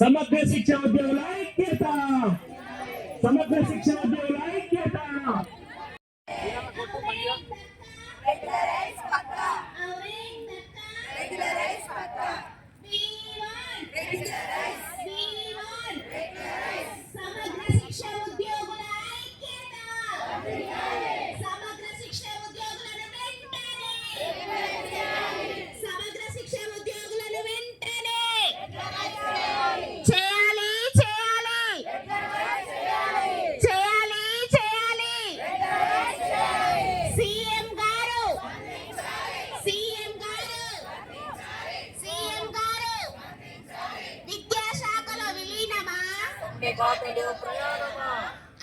చేయాలి ఇవ్వాలి ఇవ్వాలి చేయాలి చేయాలి సమగ్ర శిక్ష ఉద్యోగులను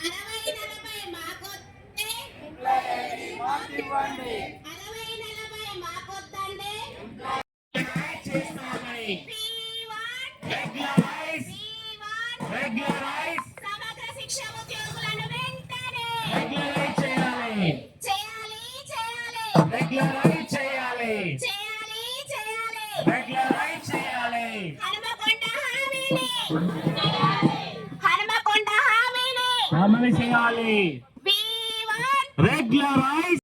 అరవై నలభై మాకొద్దే అరవై నలభై మాకొద్దండి చేస్తామని P1, రెగ్యులరైజ్ P1, రెగ్యులరైజ్ సమగ్ర శిక్ష ఉద్యోగులను వెంటనే రెగ్యులరైజ్ చేయాలి. చేయాలి చేయాలి. రెగ్యులరైజ్ చేయాలి చేయాలి చేయాలి. రెగ్యులరైజ్ చేయాలి హనుమకొండ హామీని హనుమకొండ హామీని అమలు చేయాలి. P1, regularise